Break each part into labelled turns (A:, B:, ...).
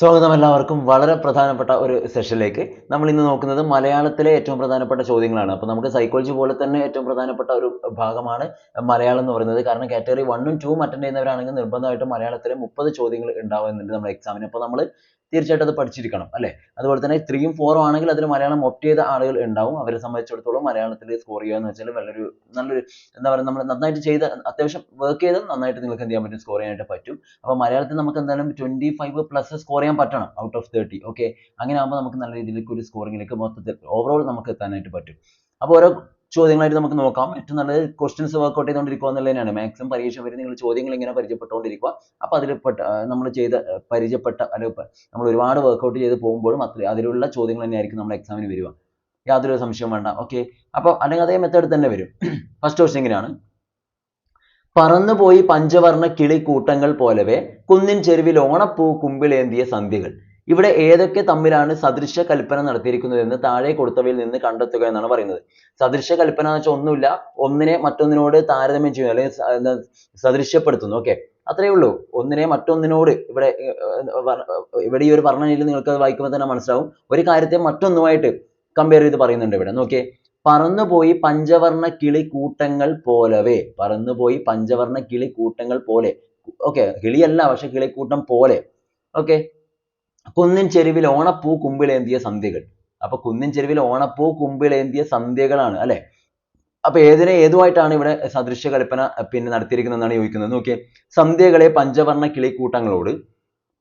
A: സ്വാഗതം എല്ലാവർക്കും. വളരെ പ്രധാനപ്പെട്ട ഒരു സെഷനിലേക്ക് നമ്മൾ ഇന്ന് നോക്കുന്നത് മലയാളത്തിലെ ഏറ്റവും പ്രധാനപ്പെട്ട ചോദ്യങ്ങളാണ്. അപ്പോൾ നമുക്ക് സൈക്കോളജി പോലെ തന്നെ ഏറ്റവും പ്രധാനപ്പെട്ട ഒരു ഭാഗമാണ് മലയാളം എന്ന് പറയുന്നത്. കാരണം കാറ്റഗറി വണ്ണും ടൂവും അറ്റൻഡ് ചെയ്യുന്നവരാണെങ്കിൽ നിർബന്ധമായിട്ടും മലയാളത്തിലെ മുപ്പത് ചോദ്യങ്ങൾ ഉണ്ടാവുന്നുണ്ട് നമ്മുടെ എക്സാമിന് അപ്പോൾ നമ്മൾ തീർച്ചയായിട്ടും അത് പഠിച്ചിരിക്കണം അല്ലേ? അതുപോലെ തന്നെ ത്രീയും ഫോറും ആണെങ്കിൽ അതിൽ മലയാളം ഒപ്റ്റ് ചെയ്ത ആളുകൾ ഉണ്ടാവും. അവരെ സംബന്ധിച്ചിടത്തോളം മലയാളത്തിൽ സ്കോർ ചെയ്യുക എന്ന് വെച്ചാൽ നല്ലൊരു നല്ലൊരു എന്താ പറയുക നമ്മൾ നന്നായിട്ട് ചെയ്ത അത്യാവശ്യം വർക്ക് ചെയ്ത് നന്നായിട്ട് നിങ്ങൾക്ക് എന്ത് ചെയ്യാൻ പറ്റും? സ്കോർ ചെയ്യാനായിട്ട് പറ്റും. അപ്പോൾ മലയാളത്തിൽ നമുക്ക് എന്തായാലും ട്വന്റി ഫൈവ് പ്ലസ് സ്കോർ ചെയ്യാൻ പറ്റണം ഔട്ട് ഓഫ് തേർട്ടി ഓക്കെ അങ്ങനെ ആകുമ്പോൾ നമുക്ക് നല്ല രീതിയിലേക്ക് ഒരു സ്കോറിംഗിലേക്ക് മൊത്തത്തിൽ ഓവറോൾ നമുക്ക് എത്താനായിട്ട് പറ്റും. അപ്പോൾ ഓരോ ചോദ്യങ്ങളായിട്ട് നമുക്ക് നോക്കാം. ഏറ്റവും നല്ലത് ക്വസ്റ്റ്യൻസ് വർക്ക്ഔട്ട് ചെയ്തുകൊണ്ടിരിക്കുക എന്നുള്ളത് തന്നെയാണ് മാക്സിമം പരീക്ഷ വരെ നിങ്ങൾ ചോദ്യങ്ങൾ ഇങ്ങനെ പരിചയപ്പെട്ടുകൊണ്ടിരിക്കുക. അപ്പോൾ അതിൽ പെട്ട നമ്മൾ ചെയ്ത പരിചയപ്പെട്ട അല്ലെങ്കിൽ നമ്മൾ ഒരുപാട് വർക്ക്ഔട്ട് ചെയ്ത് പോകുമ്പോഴും അത്ര അതിലുള്ള ചോദ്യങ്ങൾ തന്നെയായിരിക്കും നമ്മുടെ എക്സാമിന് വരിക. യാതൊരു സംശയവും വേണ്ട. ഓക്കെ അപ്പോൾ അല്ലെങ്കിൽ അതേ മെത്തേഡ് തന്നെ വരും. ഫസ്റ്റ് ക്വസ്റ്റ്യൻ ഇങ്ങനെയാണ് പറന്നുപോയി പഞ്ചവർണ കിളി കൂട്ടങ്ങൾ പോലവേ കുന്നിൻ ചെരുവിൽ ഓണപ്പൂ കുമ്പിളേന്തിയ സന്ധ്യകൾ. ഇവിടെ ഏതൊക്കെ തമ്മിലാണ് സദൃശ കൽപ്പന നടത്തിയിരിക്കുന്നതെന്ന് താഴെ കൊടുത്തവയിൽ നിന്ന് കണ്ടെത്തുക എന്നാണ് പറയുന്നത്. സദൃശ കൽപ്പന എന്ന് വെച്ചാൽ ഒന്നുമില്ല. ഒന്നിനെ മറ്റൊന്നിനോട് താരതമ്യം ചെയ്യുന്നു അല്ലെങ്കിൽ സദൃശ്യപ്പെടുത്തുന്നു. ഓക്കെ അത്രയേ ഉള്ളൂ. ഒന്നിനെ മറ്റൊന്നിനോട് ഇവിടെ ഇവിടെ ഈ ഒരു വർണനയിൽ നിങ്ങൾക്ക് അത് വായിക്കുമ്പോൾ തന്നെ മനസ്സിലാവും. ഒരു കാര്യത്തെ മറ്റൊന്നുമായിട്ട് കമ്പയർ ചെയ്ത് പറയുന്നുണ്ട് ഇവിടെ. നോക്കിയേ. പറന്നുപോയി പഞ്ചവർണ കിളി കൂട്ടങ്ങൾ പോലവേ. പറന്നുപോയി പഞ്ചവർണ കിളി കൂട്ടങ്ങൾ പോലെ. ഓക്കെ കിളിയല്ല പക്ഷെ കിളിക്കൂട്ടം പോലെ. ഓക്കെ കുന്നിൻ ചെരുവിൽ ഓണപ്പൂ കുമ്പിളേന്തിയ സന്ധ്യകൾ. അപ്പൊ കുന്നിൻ ചെരുവിൽ ഓണപ്പൂ കുമ്പിളേന്തിയ സന്ധ്യകളാണ് അല്ലേ? അപ്പൊ ഏതിനെ ഏതുമായിട്ടാണ് ഇവിടെ സദൃശ്യ കൽപ്പന പിന്നെ പിന്നെ നടത്തിയിരിക്കുന്നതെന്നാണ് ചോദിക്കുന്നത്. നോക്കിയേ സന്ധ്യകളെ പഞ്ചവർണ കിളിക്കൂട്ടങ്ങളോട്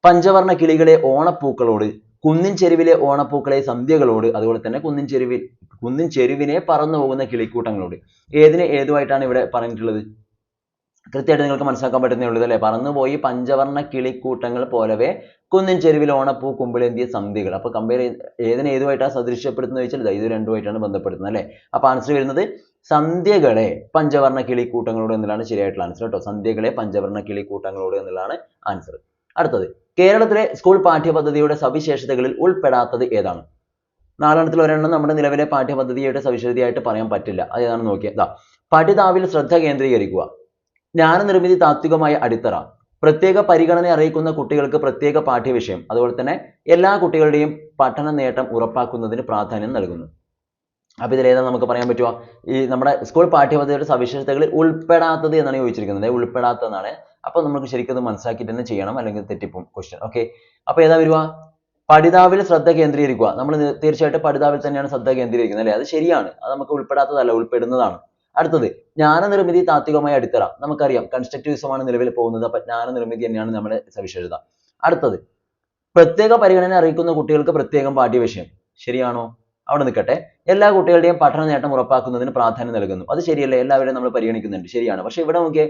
A: പഞ്ചവർണ കിളികളെ ഓണപ്പൂക്കളോട് കുന്നിൻ ചെരുവിലെ ഓണപ്പൂക്കളെ സന്ധ്യകളോട് അതുപോലെ തന്നെ കുന്നിൻ ചെരുവിൽ കുന്നിൻ ചെരുവിനെ പറന്നു പോകുന്ന കിളിക്കൂട്ടങ്ങളോട് ഏതിനെ ഏതുമായിട്ടാണ് ഇവിടെ പറഞ്ഞിട്ടുള്ളത്? കൃത്യമായിട്ട് നിങ്ങൾക്ക് മനസ്സിലാക്കാൻ പറ്റുന്നേ ഉള്ളൂ അല്ലേ പറന്നുപോയി പഞ്ചവർണ കിളിക്കൂട്ടങ്ങൾ പോലവേ കുന്നിൻ ചെരുവിൽ ഓണപ്പൂ കുമ്പിളേന്തിയ സന്ധികൾ. അപ്പൊ കമ്പയർ ഏതിനെ ഏതുമായിട്ടാണ് സദൃശ്യപ്പെടുത്തുന്നത് ദാ ഇത് രണ്ടുമായിട്ടാണ് ബന്ധപ്പെടുത്തുന്നത് അല്ലേ? അപ്പോൾ ആൻസർ വരുന്നത് സന്ധ്യകളെ പഞ്ചവർണ കിളിക്കൂട്ടങ്ങളോട് എന്നുള്ളതാണ് ശരിയായിട്ടുള്ള ആൻസർ കേട്ടോ. സന്ധ്യകളെ പഞ്ചവർണ കിളിക്കൂട്ടങ്ങളോട് എന്നുള്ളതാണ് ആൻസർ അടുത്തത് കേരളത്തിലെ സ്കൂൾ പാഠ്യപദ്ധതിയുടെ സവിശേഷതകളിൽ ഉൾപ്പെടാത്തത് ഏതാണ്? നാലെണ്ണത്തിൽ ഒരെണ്ണം നമ്മുടെ നിലവിലെ പാഠ്യപദ്ധതിയുടെ സവിശേഷതയായിട്ട് പറയാൻ പറ്റില്ല. അത് ഏതാണെന്ന് നോക്കിയാൽ ദാ പഠിതാവിൽ ശ്രദ്ധ കേന്ദ്രീകരിക്കുക. ജ്ഞാനനിർമ്മിതി താത്വികമായ അടിത്തറ. പ്രത്യേക പരിഗണന അറിയിക്കുന്ന കുട്ടികൾക്ക് പ്രത്യേക പാഠ്യവിഷയം. അതുപോലെ തന്നെ എല്ലാ കുട്ടികളുടെയും പഠന നേട്ടം ഉറപ്പാക്കുന്നതിന് പ്രാധാന്യം നൽകുന്നു. അപ്പൊ ഇതിൽ ഏതാ നമുക്ക് പറയാൻ പറ്റുമോ ഈ നമ്മുടെ സ്കൂൾ പാഠ്യപദ്ധതിയുടെ സവിശേഷതകളിൽ ഉൾപ്പെടാത്തത് എന്നാണ് ചോദിച്ചിരിക്കുന്നത്. ഉൾപ്പെടാത്തതാണ്. അപ്പൊ നമുക്ക് ശരിക്കും അത് മനസ്സിലാക്കിയിട്ട് തന്നെ ചെയ്യണം. അല്ലെങ്കിൽ തെറ്റിപ്പും ക്വസ്റ്റ്യൻ ഓക്കെ അപ്പൊ ഏതാ വരുവാ പഠിതാവിൽ ശ്രദ്ധ കേന്ദ്രീകരിക്കുക. നമ്മൾ തീർച്ചയായിട്ടും പഠിതാവിൽ തന്നെയാണ് ശ്രദ്ധ കേന്ദ്രീകരിക്കുന്നത് അല്ലേ? അത് ശരിയാണ്. അത് നമുക്ക് ഉൾപ്പെടാത്തതല്ല ഉൾപ്പെടുന്നതാണ്. അടുത്തത് ജ്ഞാനനിർമ്മിതി താത്വികമായ അടിത്തറ. നമുക്കറിയാം കൺസ്ട്രക്റ്റിവിസമാണ് നിലവിൽ പോകുന്നത്. അപ്പൊ ജ്ഞാനനിർമ്മിതി തന്നെയാണ് നമ്മുടെ സവിശേഷത. അടുത്തത് പ്രത്യേക പരിഗണന അറിയിക്കുന്ന കുട്ടികൾക്ക് പ്രത്യേകം പാഠ്യവിഷയം. ശരിയാണോ? അവിടെ നിൽക്കട്ടെ. എല്ലാ കുട്ടികളുടെയും പഠന നേട്ടം ഉറപ്പാക്കുന്നതിന് പ്രാധാന്യം നൽകുന്നു. അത് ശരിയല്ലേ? എല്ലാവരെയും നമ്മൾ പരിഗണിക്കുന്നുണ്ട്. ശരിയാണ്. പക്ഷേ ഇവിടെ നോക്കിയേ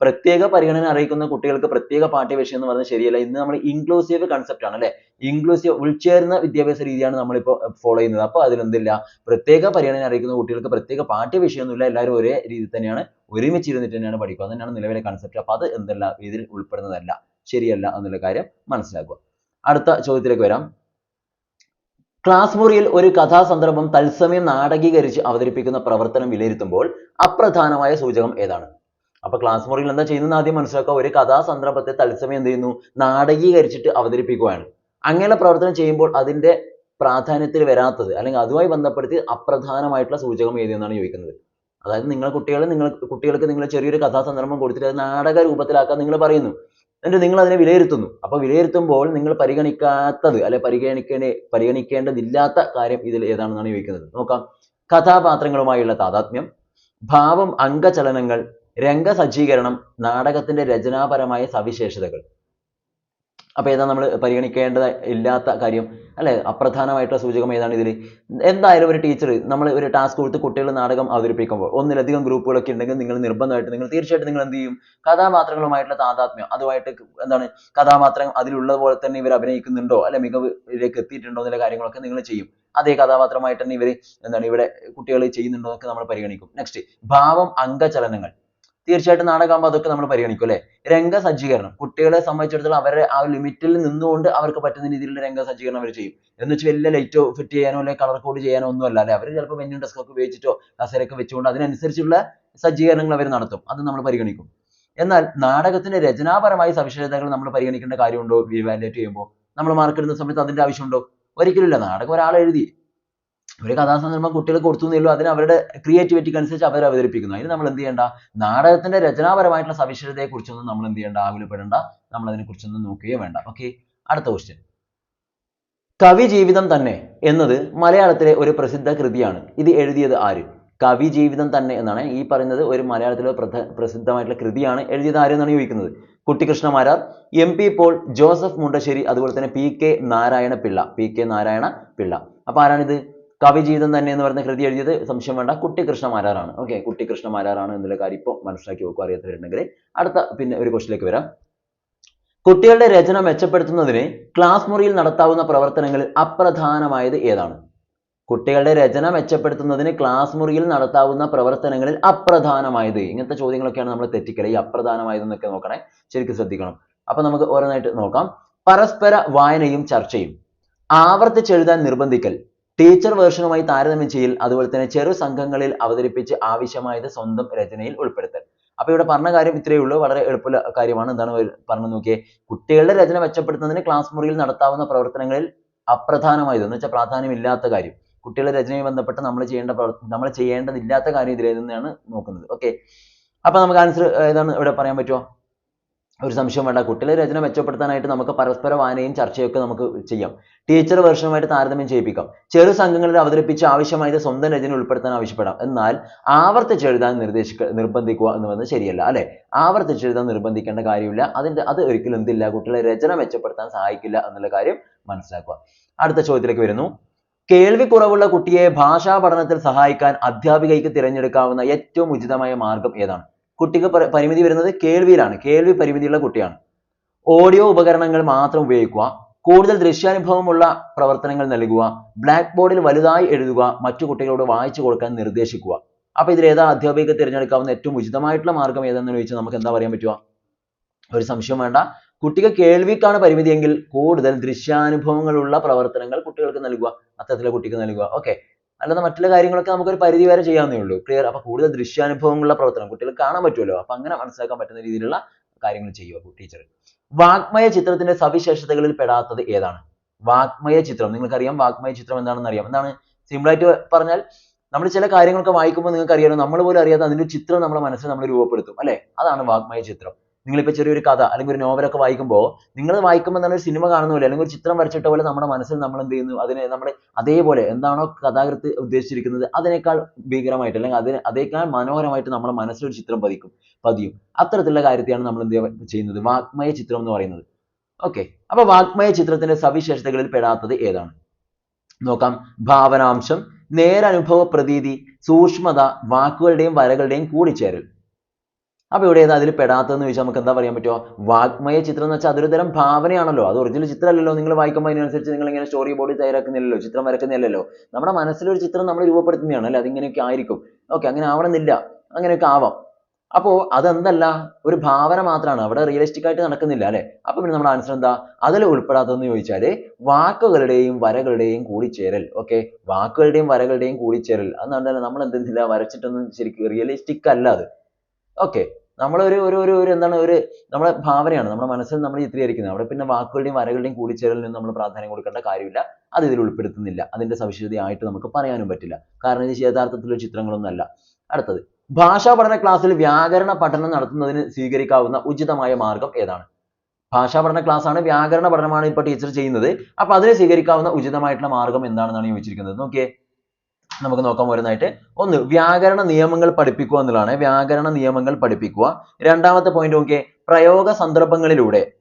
A: പ്രത്യേക പരിഗണന അറിയിക്കുന്ന കുട്ടികൾക്ക് പ്രത്യേക പാഠ്യവിഷയം എന്ന് പറയുന്നത് ശരിയല്ല. ഇന്ന് നമ്മൾ ഇൻക്ലൂസീവ് കൺസെപ്റ്റ് ആണ് അല്ലെ? ഇൻക്ലൂസീവ് ഉൾച്ചേർന്ന വിദ്യാഭ്യാസ രീതിയാണ് നമ്മളിപ്പോൾ ഫോളോ ചെയ്യുന്നത്. അപ്പോൾ അതിലെന്തില്ല? പ്രത്യേക പരിഗണന അറിയിക്കുന്ന കുട്ടികൾക്ക് പ്രത്യേക പാഠ്യവിഷയമൊന്നുമില്ല. എല്ലാവരും ഒരേ രീതിയിൽ തന്നെയാണ് ഒരുമിച്ച് ഇരുന്നിട്ട് തന്നെയാണ് പഠിക്കുക. അത് തന്നെയാണ് നിലവിലെ കൺസെപ്റ്റ് അപ്പോൾ അത് എന്തല്ല ഇതിൽ ഉൾപ്പെടുന്നതല്ല. ശരിയല്ല എന്നുള്ള കാര്യം മനസ്സിലാക്കുക. അടുത്ത ചോദ്യത്തിലേക്ക് വരാം. ക്ലാസ് മുറിയിൽ ഒരു കഥാസന്ദർഭം തത്സമയം നാടകീകരിച്ച് അവതരിപ്പിക്കുന്ന പ്രവർത്തനം വിലയിരുത്തുമ്പോൾ അപ്രധാനമായ സൂചകം ഏതാണ്? അപ്പൊ ക്ലാസ് മുറിയിൽ എന്താ ചെയ്യുന്നത് ആദ്യം മനസ്സിലാക്കുക. ഒരു കഥാസന്ദർഭത്തെ തത്സമയം എന്ത് ചെയ്യുന്നു? നാടകീകരിച്ചിട്ട് അവതരിപ്പിക്കുകയാണ് അങ്ങനെയുള്ള പ്രവർത്തനം ചെയ്യുമ്പോൾ അതിന്റെ പ്രാധാന്യത്തിൽ വരാത്തത് അല്ലെങ്കിൽ അതുമായി ബന്ധപ്പെടുത്തി അപ്രധാനമായിട്ടുള്ള സൂചകം ഏതെന്നാണ് ചോദിക്കുന്നത്. അതായത് നിങ്ങളെ കുട്ടികൾ നിങ്ങൾ കുട്ടികൾക്ക് നിങ്ങൾ ചെറിയൊരു കഥാസന്ദർഭം കൊടുത്തിട്ട് അത് നാടക രൂപത്തിലാക്കാൻ നിങ്ങൾ പറയുന്നു. എന്നിട്ട് നിങ്ങൾ അതിനെ വിലയിരുത്തുന്നു. അപ്പൊ വിലയിരുത്തുമ്പോൾ നിങ്ങൾ പരിഗണിക്കാത്തത് അല്ലെ പരിഗണിക്കേണ്ട പരിഗണിക്കേണ്ടതില്ലാത്ത കാര്യം ഇതിൽ ഏതാണെന്നാണ് ചോദിക്കുന്നത്. നോക്കാം. കഥാപാത്രങ്ങളുമായുള്ള താതാത്മ്യം ഭാവം അംഗചലനങ്ങൾ രംഗസജ്ജീകരണം നാടകത്തിന്റെ രചനാപരമായ സവിശേഷതകൾ. അപ്പൊ ഏതാ നമ്മൾ പരിഗണിക്കേണ്ടത് ഇല്ലാത്ത കാര്യം? അല്ലെ? അപ്രധാനമായിട്ടുള്ള സൂചകം ഏതാണ് ഇതിൽ എന്തായാലും ഒരു ടീച്ചർ നമ്മൾ ഒരു ടാസ്ക് കൊടുത്ത് കുട്ടികൾ നാടകം അവതരിപ്പിക്കുമ്പോൾ ഒന്നിലധികം ഗ്രൂപ്പുകളൊക്കെ ഉണ്ടെങ്കിൽ നിങ്ങൾ നിർബന്ധമായിട്ട് നിങ്ങൾ തീർച്ചയായിട്ടും നിങ്ങൾ എന്ത് ചെയ്യും? കഥാപാത്രങ്ങളുമായിട്ടുള്ള താതാത്മ്യം അതുമായിട്ട് എന്താണ് കഥാപാത്രം അതിലുള്ള പോലെ തന്നെ ഇവർ അഭിനയിക്കുന്നുണ്ടോ? അല്ലെ മികവിലേക്ക് എത്തിയിട്ടുണ്ടോ എന്നുള്ള കാര്യങ്ങളൊക്കെ നിങ്ങൾ ചെയ്യും. അതേ കഥാപാത്രമായിട്ട് തന്നെ ഇവർ എന്താണ് ഇവിടെ കുട്ടികൾ ചെയ്യുന്നുണ്ടോ എന്നൊക്കെ നമ്മൾ പരിഗണിക്കും. നെക്സ്റ്റ് ഭാവം അംഗചലനങ്ങൾ. തീർച്ചയായിട്ടും നാടകമാകുമ്പോൾ അതൊക്കെ നമ്മൾ പരിഗണിക്കും അല്ലെ? രംഗസജ്ജീകരണം. കുട്ടികളെ സംബന്ധിച്ചിടത്തോളം അവരുടെ ആ ലിമിറ്റിൽ നിന്നുകൊണ്ട് അവർക്ക് പറ്റുന്ന രീതിയിലുള്ള രംഗസജ്ജീകരണം അവർ ചെയ്യും. എന്ന് വെച്ചാൽ വലിയ ലൈറ്റോ ഫിറ്റ് ചെയ്യാനോ അല്ലെങ്കിൽ കളർ കോഡ് ചെയ്യാനോ ഒന്നും അല്ല അല്ലെ? അവർ ചിലപ്പോൾ വെന്യൂ ഡെസ്ക് ഒക്കെ ഉപയോഗിച്ചിട്ടോ കസേരയൊക്കെ വെച്ചുകൊണ്ട് അതിനനുസരിച്ചുള്ള സജ്ജീകരണങ്ങൾ അവർ നടത്തും. അത് നമ്മൾ പരിഗണിക്കും. എന്നാൽ നാടകത്തിന്റെ രചനാപരമായ സവിശേഷതകൾ നമ്മൾ പരിഗണിക്കേണ്ട കാര്യമുണ്ടോ? ഇവാലുവേറ്റ് ചെയ്യുമ്പോൾ നമ്മൾ മാർക്ക് ഇടുന്ന സമയത്ത് അതിന്റെ ആവശ്യമുണ്ടോ? ഒരിക്കലുമില്ല നാടകം ഒരാൾ എഴുതി ഒരു കഥാസന്ദർഭം കുട്ടികൾ കൊടുത്തു എന്നേ ഉള്ളൂ. അതിന് അവരുടെ ക്രിയേറ്റിവിറ്റിക്ക് അനുസരിച്ച് അവർ അവതരിപ്പിക്കുന്നു. അതിന് നമ്മൾ എന്ത് ചെയ്യേണ്ട? നാടകത്തിന്റെ രചനാപരമായിട്ടുള്ള സവിശേഷതയെ കുറിച്ചൊന്നും നമ്മൾ എന്ത് ചെയ്യേണ്ട? ആകുലപ്പെടേണ്ട. നമ്മൾ അതിനെ കുറിച്ചൊന്നും നോക്കുകയോ വേണ്ട. ഓക്കെ അടുത്ത ക്വസ്റ്റ്യൻ കവി ജീവിതം തന്നെ എന്നത് മലയാളത്തിലെ ഒരു പ്രസിദ്ധ കൃതിയാണ്. ഇത് എഴുതിയത് ആര്? കവി ജീവിതം തന്നെ എന്നാണ് ഈ പറയുന്നത് ഒരു മലയാളത്തിലെ പ്രസിദ്ധമായിട്ടുള്ള കൃതിയാണ്. എഴുതിയത് ആര് എന്നാണ് ചോദിക്കുന്നത്? Kuttikrishna Marar M P Paul Joseph Mundassery അതുപോലെ തന്നെ P K Narayana Pillai P K Narayana Pillai അപ്പൊ ആരാണിത്? കവി ജീവിതം തന്നെ എന്ന് പറയുന്ന കൃതി എഴുതിയത് സംശയം വേണ്ട. കുട്ടികൃഷ്ണ മാരാറാണ് ഓക്കെ കുട്ടികൃഷ്ണ മാരാറാണ് എന്നുള്ള കാര്യം ഇപ്പോൾ മനസ്സിലാക്കി വെക്കുക അറിയാത്തവരുണ്ടെങ്കിൽ അടുത്ത പിന്നെ ഒരു ക്വസ്റ്റിലേക്ക് വരാം. കുട്ടികളുടെ രചന മെച്ചപ്പെടുത്തുന്നതിന് ക്ലാസ് മുറിയിൽ നടത്താവുന്ന പ്രവർത്തനങ്ങളിൽ അപ്രധാനമായത് ഏതാണ്? കുട്ടികളുടെ രചന മെച്ചപ്പെടുത്തുന്നതിന് ക്ലാസ് മുറിയിൽ നടത്താവുന്ന പ്രവർത്തനങ്ങളിൽ അപ്രധാനമായത്. ഇങ്ങനത്തെ ചോദ്യങ്ങളൊക്കെയാണ് നമ്മൾ തെറ്റിക്കൽ ഈ അപ്രധാനമായത് എന്നൊക്കെ നോക്കണേ. ശരിക്കും ശ്രദ്ധിക്കണം. അപ്പൊ നമുക്ക് ഓരോന്നായിട്ട് നോക്കാം. പരസ്പര വായനയും ചർച്ചയും. ആവർത്തിച്ചെഴുതാൻ നിർബന്ധിക്കൽ. ടീച്ചർ വേർഷനുമായി താരതമ്യം ചെയ്യൽ അതുപോലെ തന്നെ ചെറു സംഘങ്ങളിൽ അവതരിപ്പിച്ച് ആവശ്യമായത് സ്വന്തം രചനയിൽ ഉൾപ്പെടുത്തൽ. അപ്പൊ ഇവിടെ പറഞ്ഞ കാര്യം ഇത്രയേ ഉള്ളൂ. വളരെ എളുപ്പമുള്ള കാര്യമാണ്. എന്താണ് പറഞ്ഞു നോക്കിയേ? കുട്ടികളുടെ രചന മെച്ചപ്പെടുത്തുന്നതിന് ക്ലാസ് മുറിയിൽ നടത്താവുന്ന പ്രവർത്തനങ്ങളിൽ അപ്രധാനമായത് എന്ന് വെച്ചാൽ പ്രാധാന്യമില്ലാത്ത കാര്യം. കുട്ടികളുടെ രചനയുമായി ബന്ധപ്പെട്ട് നമ്മൾ ചെയ്യേണ്ട പ്രവർത്തനം നമ്മൾ ചെയ്യേണ്ടതില്ലാത്ത കാര്യം ഇതിൽ നിന്നാണ് നോക്കുന്നത്. ഓക്കെ അപ്പൊ നമുക്ക് ആൻസർ ഏതാണ് ഇവിടെ പറയാൻ പറ്റുമോ ഒരു സംശയം വേണ്ട. കുട്ടികളുടെ രചന മെച്ചപ്പെടുത്താനായിട്ട് നമുക്ക് പരസ്പര വായനയും ചർച്ചയൊക്കെ നമുക്ക് ചെയ്യാം. ടീച്ചർ വേർഷനുമായിട്ട് താരതമ്യം ചെയ്യിപ്പിക്കാം. ചെറു സംഘങ്ങളിൽ അവതരിപ്പിച്ച് ആവശ്യമായത് സ്വന്തം രചന ഉൾപ്പെടുത്താൻ ആവശ്യപ്പെടാം. എന്നാൽ ആവർത്തിച്ച് എഴുതാൻ നിർദ്ദേശിക്ക നിർബന്ധിക്കുക എന്ന് പറയുന്നത് ശരിയല്ല അല്ലെ? ആവർത്തിച്ച് എഴുതാൻ നിർബന്ധിക്കേണ്ട കാര്യമില്ല. അതിന്റെ അത് ഒരിക്കലും എന്തില്ല. കുട്ടികളെ രചന മെച്ചപ്പെടുത്താൻ സഹായിക്കില്ല എന്നുള്ള കാര്യം മനസ്സിലാക്കുക. അടുത്ത ചോദ്യത്തിലേക്ക് വരുന്നു. കേൾവി കുറവുള്ള കുട്ടിയെ ഭാഷാ പഠനത്തിൽ സഹായിക്കാൻ അധ്യാപികയ്ക്ക് തിരഞ്ഞെടുക്കാവുന്ന ഏറ്റവും ഉചിതമായ മാർഗം ഏതാണ്? കുട്ടിക്ക് പരി- പരിമിതി വരുന്നത് കേൾവിയിലാണ്. കേൾവി പരിമിതിയുള്ള കുട്ടിയാണ്. ഓഡിയോ ഉപകരണങ്ങൾ മാത്രം ഉപയോഗിക്കുക. കൂടുതൽ ദൃശ്യാനുഭവമുള്ള പ്രവർത്തനങ്ങൾ നൽകുക ബ്ലാക്ക് ബോർഡിൽ വലുതായി എഴുതുക മറ്റു കുട്ടികളോട് വായിച്ചു കൊടുക്കാൻ നിർദ്ദേശിക്കുക. അപ്പൊ ഇതിൽ ഏതാ അധ്യാപികക്ക് തിരഞ്ഞെടുക്കാവുന്ന ഏറ്റവും ഉചിതമായിട്ടുള്ള മാർഗം ഏതെന്ന് ചോദിച്ചാൽ നമുക്ക് എന്താ പറയാൻ പറ്റുക? ഒരു സംശയം വേണ്ട. കുട്ടിക്ക് കേൾവിക്കാണ് പരിമിതിയെങ്കിൽ കൂടുതൽ ദൃശ്യാനുഭവങ്ങളുള്ള പ്രവർത്തനങ്ങൾ കുട്ടികൾക്ക് നൽകുക അത്തരത്തിലുള്ള കുട്ടിക്ക് നൽകുക. ഓക്കെ അല്ലാതെ മറ്റുള്ള കാര്യങ്ങളൊക്കെ നമുക്ക് ഒരു പരിധി വരെ ചെയ്യാവുന്നേ ഉള്ളൂ. ക്ലിയർ അപ്പൊ കൂടുതൽ ദൃശ്യാനുഭവങ്ങളുള്ള പ്രവർത്തനം കുട്ടികൾക്ക് കാണാൻ പറ്റുമല്ലോ. അപ്പൊ അങ്ങനെ മനസ്സിലാക്കാൻ പറ്റുന്ന രീതിയിലുള്ള കാര്യങ്ങൾ ചെയ്യുക ടീച്ചർ. വാഗ്മയ ചിത്രത്തിന്റെ സവിശേഷതകളിൽ പെടാത്തത് ഏതാണ്? വാഗ്മയ ചിത്രം. നിങ്ങൾക്കറിയാം വാഗ്മയ ചിത്രം എന്താണെന്ന് അറിയാം. എന്താണ്? സിമ്പിൾ ആയിട്ട് പറഞ്ഞാൽ നമ്മൾ ചില കാര്യങ്ങളൊക്കെ വായിക്കുമ്പോൾ നിങ്ങൾക്ക് അറിയാലോ നമ്മൾ പോലും അറിയാതെ അതിന്റെ ചിത്രം നമ്മുടെ മനസ്സിൽ നമ്മൾ രൂപപ്പെടുത്തും അല്ലേ? അതാണ് വാഗ്മയ ചിത്രം. നിങ്ങളിപ്പോ ചെറിയൊരു കഥ അല്ലെങ്കിൽ ഒരു നോവലൊക്കെ വായിക്കുമ്പോൾ നിങ്ങൾ വായിക്കുമ്പോൾ തന്നെ ഒരു സിനിമ കാണുന്ന പോലെ അല്ലെങ്കിൽ ഒരു ചിത്രം വരച്ചിട്ട പോലെ നമ്മുടെ മനസ്സിൽ നമ്മൾ എന്ത് ചെയ്യുന്നു അതിനെ നമ്മൾ അതേപോലെ എന്താണോ കഥാകൃത്ത് ഉദ്ദേശിച്ചിരിക്കുന്നത് അതിനേക്കാൾ ഭീകരമായിട്ട് അല്ലെങ്കിൽ അതിന് അതേക്കാൾ മനോഹരമായിട്ട് നമ്മുടെ മനസ്സിൽ ഒരു ചിത്രം പതിക്കും പതിയും. അത്തരത്തിലുള്ള കാര്യത്തെയാണ് നമ്മൾ എന്ത് ചെയ്യുന്നത്? വാക്മയ ചിത്രം എന്ന് പറയുന്നത്. ഓക്കെ. അപ്പൊ വാക്മയ ചിത്രത്തിന്റെ സവിശേഷതകളിൽ പെടാത്തത് ഏതാണ്? നോക്കാം. ഭാവനാംശം. നേരനുഭവ പ്രതീതി സൂക്ഷ്മത വാക്കുകളുടെയും വരകളുടെയും കൂടിച്ചേരൽ. അപ്പൊ ഇവിടെ ഏതാ അതിൽ പെടാത്തതെന്ന് ചോദിച്ചാൽ നമുക്ക് എന്താ പറയാൻ പറ്റുമോ വാഗ്മയ ചിത്രം എന്ന് വെച്ചാൽ അതൊരു തരം ഭാവനയാണല്ലോ. അത് ഒറിജിനൽ ചിത്രമല്ലല്ലോ നിങ്ങൾ വായിക്കുമ്പോൾ അതിനനുസരിച്ച് നിങ്ങൾ ഇങ്ങനെ സ്റ്റോറി ബോർഡ് തയ്യാറാക്കുന്നില്ലല്ലോ ചിത്രം വരക്കുന്നില്ലല്ലോ. നമ്മുടെ മനസ്സിലൊരു ചിത്രം നമ്മൾ രൂപപ്പെടുത്തുന്നതാണ് അല്ലെ? അതിങ്ങനെയൊക്കെ ആയിരിക്കും. ഓക്കെ അങ്ങനെ ആവണമെന്നില്ല. അങ്ങനെയൊക്കെ ആവാം. അപ്പോൾ അതെന്തല്ല? ഒരു ഭാവന മാത്രമാണ് അവിടെ റിയലിസ്റ്റിക് ആയിട്ട് നടക്കുന്നില്ല അല്ലേ? അപ്പൊ പിന്നെ നമ്മുടെ ആൻസർ എന്താ? അതിൽ ഉൾപ്പെടാത്തതെന്ന് ചോദിച്ചാൽ വാക്കുകളുടെയും വരകളുടെയും കൂടിച്ചേരൽ ഓക്കെ? വാക്കുകളുടെയും വരകളുടെയും കൂടിച്ചേരൽ. അതെന്താ നമ്മൾ എന്തെന്നില്ല വരച്ചിട്ടൊന്നും ശരിക്കും റിയലിസ്റ്റിക് അല്ല അത്. ഓക്കെ. നമ്മളൊരു ഒരു ഒരു ഒരു എന്താണ് ഒരു നമ്മുടെ ഭാവനയാണ്. നമ്മുടെ മനസ്സിൽ നമ്മൾ ചിത്രീകരിക്കുന്നത്. അവിടെ പിന്നെ വാക്കുകളുടെയും വരകളുടെയും കൂടിച്ചേരലിനും നമ്മൾ പ്രാധാന്യം കൊടുക്കേണ്ട കാര്യമില്ല. അത് ഇതിൽ ഉൾപ്പെടുത്തുന്നില്ല. അതിന്റെ സവിശേഷതയായിട്ട് നമുക്ക് പറയാനും പറ്റില്ല. കാരണം ഇത് യഥാർത്ഥത്തിലുള്ള ചിത്രങ്ങളൊന്നും അല്ല അടുത്തത്. ഭാഷാ പഠന ക്ലാസ്സിൽ വ്യാകരണ പഠനം നടത്തുന്നതിന് സ്വീകരിക്കാവുന്ന ഉചിതമായ മാർഗം ഏതാണ്? ഭാഷാ പഠന ആണ് വ്യാകരണ പഠനമാണ് ഇപ്പോൾ ടീച്ചർ ചെയ്യുന്നത്. അപ്പൊ അതിന് സ്വീകരിക്കാവുന്ന ഉചിതമായിട്ടുള്ള മാർഗം എന്താണെന്നാണ് ചോദിച്ചിരിക്കുന്നത്. നോക്കിയേ. നമുക്ക് നോക്കാം ഓരോന്നായിട്ട്. ഒന്ന് വ്യാകരണ നിയമങ്ങൾ പഠിപ്പിക്കുക എന്നുള്ളതാണ്. വ്യാകരണ നിയമങ്ങൾ പഠിപ്പിക്കുക. രണ്ടാമത്തെ പോയിന്റ് നോക്കിയേ പ്രയോഗ സന്ദർഭങ്ങളിലൂടെ.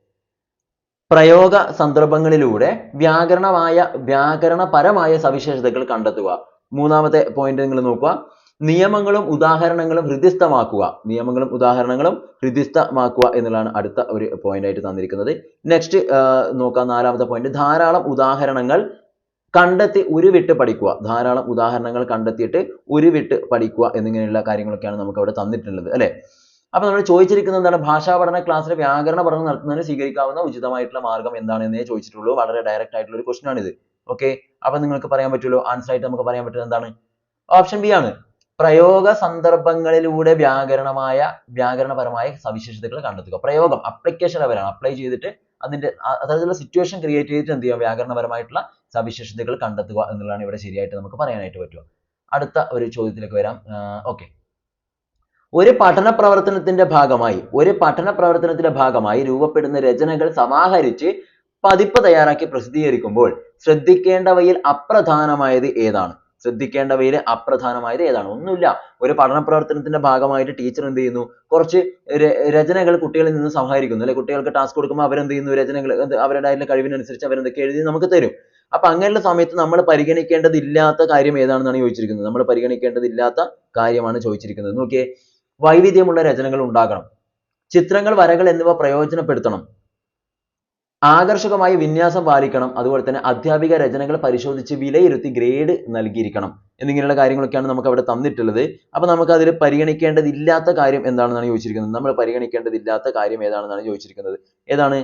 A: പ്രയോഗ സന്ദർഭങ്ങളിലൂടെ വ്യാകരണമായ വ്യാകരണപരമായ സവിശേഷതകൾ കണ്ടെത്തുക. മൂന്നാമത്തെ പോയിന്റ് നിങ്ങൾ നോക്കുക. നിയമങ്ങളും ഉദാഹരണങ്ങളും ഹൃദിസ്ഥമാക്കുക. നിയമങ്ങളും ഉദാഹരണങ്ങളും ഹൃദിസ്ഥമാക്കുക എന്നുള്ളതാണ് അടുത്ത ഒരു പോയിന്റ് ആയിട്ട് തന്നിരിക്കുന്നത്. നെക്സ്റ്റ് നോക്കാം നാലാമത്തെ പോയിന്റ് ധാരാളം ഉദാഹരണങ്ങൾ കണ്ടെത്തി ഉരുവിട്ട് പഠിക്കുക. ധാരാളം ഉദാഹരണങ്ങൾ കണ്ടെത്തിയിട്ട് ഉരുവിട്ട് പഠിക്കുക എന്നിങ്ങനെയുള്ള കാര്യങ്ങളൊക്കെയാണ് നമുക്ക് അവിടെ തന്നിട്ടുള്ളത് അല്ലെ? അപ്പൊ നമ്മൾ ചോദിച്ചിരിക്കുന്നത് എന്താണ്? ഭാഷാ പഠന ക്ലാസ്സിൽ വ്യാകരണ പഠനം നടത്തുന്നതിന് സ്വീകരിക്കാവുന്ന ഉചിതമായിട്ടുള്ള മാർഗം എന്താണ് എന്നേ ചോദിച്ചിട്ടുള്ളൂ. വളരെ ഡയറക്റ്റ് ആയിട്ടുള്ള ഒരു ക്വസ്റ്റൻ ഇത് ഓക്കെ അപ്പൊ നിങ്ങൾക്ക് പറയാൻ പറ്റുമല്ലോ? ആൻസർ ആയിട്ട് നമുക്ക് പറയാൻ പറ്റുന്നത് എന്താണ്? ഓപ്ഷൻ ബി ആണ്. പ്രയോഗ സന്ദർഭങ്ങളിലൂടെ വ്യാകരണമായ വ്യാകരണപരമായ സവിശേഷതകൾ കണ്ടെത്തുക. പ്രയോഗം അപ്ലിക്കേഷൻ അവരാണ് അപ്ലൈ ചെയ്തിട്ട് അതിന്റെ അതായത് സിറ്റുവേഷൻ ക്രിയേറ്റ് ചെയ്തിട്ട് എന്ത് ചെയ്യാം? വ്യാകരണപരമായിട്ടുള്ള സവിശേഷതകൾ കണ്ടെത്തുക എന്നുള്ളതാണ് ഇവിടെ ശരിയായിട്ട് നമുക്ക് പറയാനായിട്ട് പറ്റുക. അടുത്ത ഒരു ചോദ്യത്തിലേക്ക് വരാം. ഓക്കെ ഒരു പഠന പ്രവർത്തനത്തിന്റെ ഭാഗമായി ഒരു പഠന പ്രവർത്തനത്തിന്റെ ഭാഗമായി രൂപപ്പെടുന്ന രചനകൾ സമാഹരിച്ച് പതിപ്പ് തയ്യാറാക്കി പ്രസിദ്ധീകരിക്കുമ്പോൾ ശ്രദ്ധിക്കേണ്ടവയിൽ അപ്രധാനമായത് ഏതാണ്? ശ്രദ്ധിക്കേണ്ടവയിൽ അപ്രധാനമായത് ഏതാണ്? ഒന്നുമില്ല. ഒരു പഠന പ്രവർത്തനത്തിന്റെ ഭാഗമായിട്ട് ടീച്ചർ എന്ത് ചെയ്യുന്നു? കുറച്ച് രചനകൾ കുട്ടികളിൽ നിന്ന് സമാഹരിക്കുന്നു. അല്ലെ? കുട്ടികൾക്ക് ടാസ്ക് കൊടുക്കുമ്പോൾ അവരെന്ത് ചെയ്യുന്നു? രചനകൾ അവരുടെ കഴിവിനനുസരിച്ച് അവരെന്തൊക്കെ എഴുതി നമുക്ക് തരും. അപ്പൊ അങ്ങനെയുള്ള സമയത്ത് നമ്മൾ പരിഗണിക്കേണ്ടതില്ലാത്ത കാര്യം ഏതാണെന്നാണ് ചോദിച്ചിരിക്കുന്നത്. നമ്മൾ പരിഗണിക്കേണ്ടതില്ലാത്ത കാര്യമാണ് ചോദിച്ചിരിക്കുന്നത്. നോക്കിയേ വൈവിധ്യമുള്ള രചനകൾ ഉണ്ടാകണം. ചിത്രങ്ങൾ വരകൾ എന്നിവ പ്രയോജനപ്പെടുത്തണം. ആകർഷകമായ വിന്യാസം പാലിക്കണം. അതുപോലെ തന്നെ അധ്യാപിക രചനകൾ പരിശോധിച്ച് വിലയിരുത്തി ഗ്രേഡ് നൽകിയിരിക്കണം എന്നിങ്ങനെയുള്ള കാര്യങ്ങളൊക്കെയാണ് നമുക്ക് അവിടെ തന്നിട്ടുള്ളത്. അപ്പോൾ നമുക്ക് അതിൽ പരിഗണിക്കേണ്ടതില്ലാത്ത കാര്യം എന്താണെന്നാണ് ചോദിച്ചിരിക്കുന്നത്. നമ്മൾ പരിഗണിക്കേണ്ടതില്ലാത്ത കാര്യം ഏതാണെന്നാണ് ചോദിച്ചിരിക്കുന്നത്. ഏതാണ്?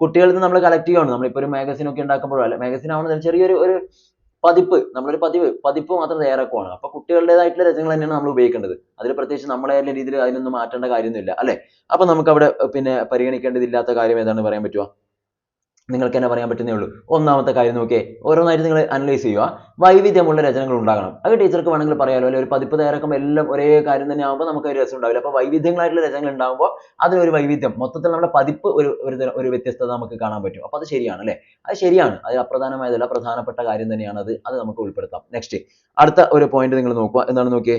A: കുട്ടികളിൽ നിന്ന് നമ്മൾ കളക്ട് ചെയ്യുകയാണ് നമ്മളിപ്പോൾ ഒരു മാഗസിൻ ഒക്കെ ഉണ്ടാക്കുമ്പോഴോ അല്ലെ മാഗസിൻ ആവുന്ന ചെറിയൊരു ഒരു പതിപ്പ് നമ്മളൊരു പതിവ് പതിപ്പ് മാത്രം തയ്യാറാക്കുവാണ്. അപ്പൊ കുട്ടികളുടേതായിട്ടുള്ള രചനകൾ തന്നെയാണ് നമ്മൾ ഉപയോഗിക്കേണ്ടത്. അതിൽ പ്രത്യേകിച്ച് നമ്മളെ രീതിയിൽ അതിനൊന്നും മാറ്റേണ്ട കാര്യമൊന്നുമില്ല അല്ലെ? അപ്പൊ നമുക്ക് അവിടെ പിന്നെ പരിഗണിക്കേണ്ടതില്ലാത്ത കാര്യം ഏതാണെന്ന് പറയാൻ പറ്റുമോ നിങ്ങൾക്ക് തന്നെ പറയാൻ പറ്റുന്നേ ഉള്ളൂ. ഒന്നാമത്തെ കാര്യം നോക്കിയേ ഓരോന്നായിട്ട് നിങ്ങൾ അനലൈസ് ചെയ്യുക. വൈവിധ്യമുള്ള രചനകൾ ഉണ്ടാകണം. അത് ടീച്ചർക്ക് വേണമെങ്കിൽ പറയാലോ അല്ലെങ്കിൽ ഒരു പതിപ്പ് തയ്യാറാക്കുമ്പോൾ എല്ലാം ഒരേ കാര്യം തന്നെ ആകുമ്പോൾ നമുക്ക് ഒരു രസം ഉണ്ടാവില്ല. അപ്പോൾ വൈവിധ്യങ്ങളായിട്ടുള്ള രചനകൾ ഉണ്ടാകുമ്പോൾ അതിനൊരു വൈവിധ്യം മൊത്തത്തിൽ നമ്മുടെ പതിപ്പ് ഒരു ഒരു ഒരു വ്യത്യസ്തത നമുക്ക് കാണാൻ പറ്റും. അപ്പോൾ അത് ശരിയാണ് അല്ലേ? അത് ശരിയാണ്. അത് അപ്രധാനമായതല്ല പ്രധാനപ്പെട്ട കാര്യം തന്നെയാണ് അത്. അത് നമുക്ക് ഉൾപ്പെടുത്താം. നെക്സ്റ്റ് അടുത്ത ഒരു പോയിന്റ് നിങ്ങൾ നോക്കുക. എന്താണ് നോക്കിയേ?